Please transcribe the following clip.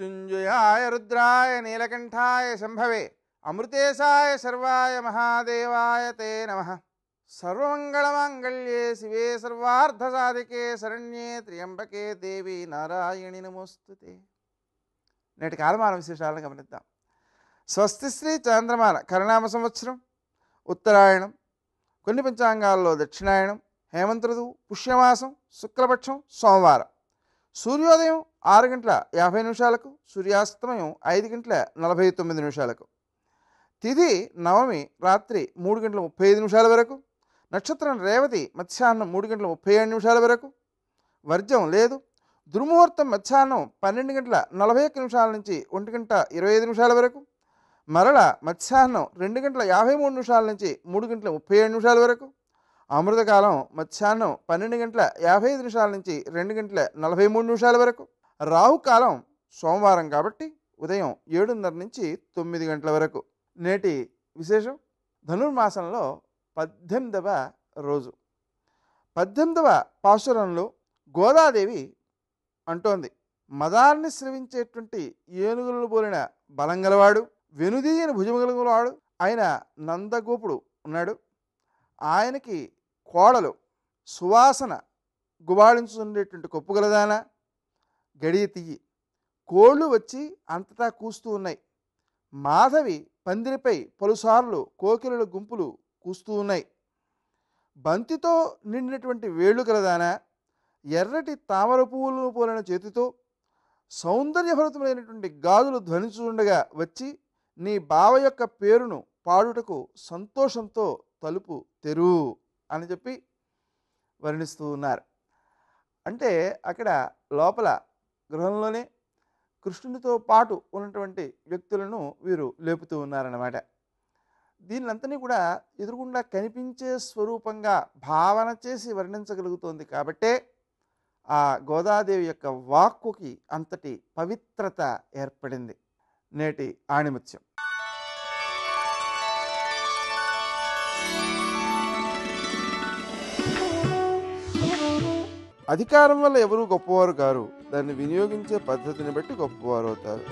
మృత్యుంజయాయ రుద్రాయ నీలకంఠాయ శంభవే అమృతేశాయ సర్వాయ మహాదేవాయ తే నమ సర్వమంగళమాంగళ్యే శివే సర్వార్థసాధికే శరణ్యే త్ర్యంబకే దేవి నారాయణి నమోస్తుతే నేటి కాలమాన విశేషాలను గమనిద్దాం. స్వస్తి శ్రీ చంద్రమాన కరణామ సంవత్సరం ఉత్తరాయణం కొన్ని పంచాంగాల్లో దక్షిణాయనం హేమంత ఋతువు పుష్యమాసం శుక్లపక్షం సోమవారం. సూర్యోదయం ఆరు గంటల యాభై నిమిషాలకు సూర్యాస్తమయం ఐదు గంటల నలభై తొమ్మిది నిమిషాలకు. తిథి నవమి రాత్రి మూడు గంటల ముప్పై ఐదు నిమిషాల వరకు. నక్షత్రం రేవతి మధ్యాహ్నం మూడు గంటల ముప్పై ఏడు నిమిషాల వరకు. వర్జం లేదు. దుర్ముహూర్తం మధ్యాహ్నం పన్నెండు గంటల నలభై ఒక్క నిమిషాల నుంచి ఒంటి గంట ఇరవై ఐదు నిమిషాల వరకు. మరల మధ్యాహ్నం రెండు గంటల యాభై మూడు నిమిషాల నుంచి మూడు గంటల ముప్పై ఏడు నిమిషాల వరకు. అమృతకాలం మధ్యాహ్నం పన్నెండు గంటల యాభై ఐదు నిమిషాల నుంచి రెండు గంటల నలభై మూడు నిమిషాల వరకు. రాహుకాలం సోమవారం కాబట్టి ఉదయం ఏడున్నర నుంచి తొమ్మిది గంటల వరకు. నేటి విశేషం ధనుర్మాసంలో పద్దెనిమిదవ రోజు. పద్దెనిమిదవ పాశురంలో గోదాదేవి అంటోంది మదాన్ని స్రవించేటువంటి ఏనుగులను పోలిన బలం గలవాడు వెనుదీయని భుజముగలవాడు ఆయన నందగోపుడు ఉన్నాడు ఆయనకి కోడలు సువాసన గుబాళించుండేటువంటి కొప్పుగలదాన గడియ తీయి కోళ్ళు వచ్చి అంతటా కూస్తూ ఉన్నాయి. మాధవి పందిరిపై పలుసార్లు కోకిలల గుంపులు కూస్తూ ఉన్నాయి. బంతితో నిండినటువంటి వేళ్ళు కలదానా ఎర్రటి తామర పువ్వులను పోలిన చేతితో సౌందర్యభరితమైనటువంటి గాజులు ధ్వనించుండగా వచ్చి నీ బావ యొక్క పేరును పాడుటకు సంతోషంతో తలుపు తెరు. అని చెప్పి వర్ణిస్తూ ఉన్నారు. అంటే అక్కడ లోపల గృహంలోనే కృష్ణునితో పాటు ఉన్నటువంటి వ్యక్తులను వీరు లేపుతూ ఉన్నారన్నమాట. దీన్నంతని కూడా ఎదురుగుండా కనిపించే స్వరూపంగా భావన చేసి వర్ణించగలుగుతోంది కాబట్టే ఆ గోదాదేవి యొక్క వాక్కుకి అంతటి పవిత్రత ఏర్పడింది నేటి ఆణిముత్యం. అధికారం వల్ల ఎవరూ గొప్పవారు కారు? దాన్ని వినియోగించే పద్ధతిని బట్టి గొప్పవారు అవుతారు.